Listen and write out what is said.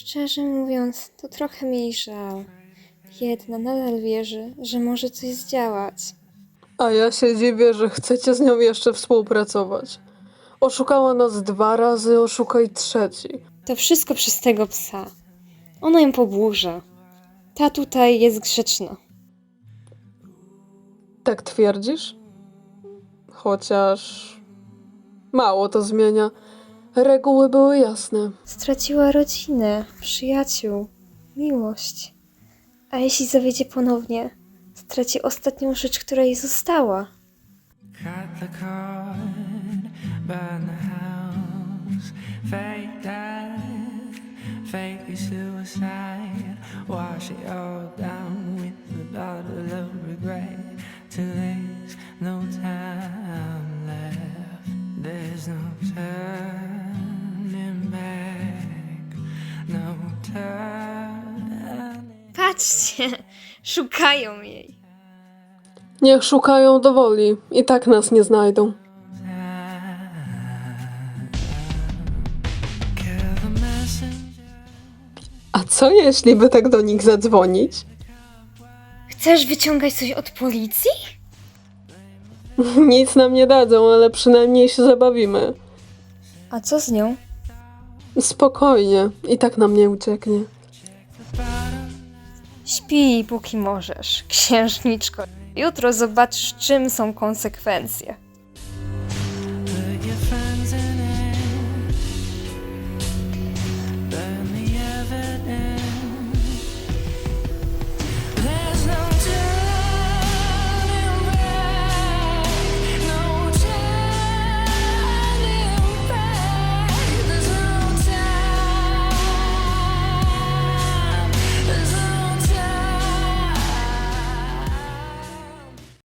Szczerze mówiąc, to trochę mi jej żal. Jedna nadal wierzy, że może coś zdziałać. A ja się dziwię, że chcecie z nią jeszcze współpracować. Oszukała nas dwa razy, oszukaj trzeci. To wszystko przez tego psa. Ona ją poburza. Ta tutaj jest grzeczna. Tak twierdzisz? Chociaż mało to zmienia. Reguły były jasne. Straciła rodzinę, przyjaciół, miłość. A jeśli zawiedzie ponownie, straci ostatnią rzecz, która jej została. Cut the cord, burn the house, fake death, fake suicide. Wash it all down with the bottle of regret. Till there's no time left, there's no Patrzcie, szukają jej. Niech szukają do woli, i tak nas nie znajdą. A co jeśli by tak do nich zadzwonić? Chcesz wyciągać coś od policji? Nic nam nie dadzą, ale przynajmniej się zabawimy. A co z nią? Spokojnie, i tak nam nie ucieknie. Śpij, póki możesz, księżniczko. Jutro zobaczysz, czym są konsekwencje.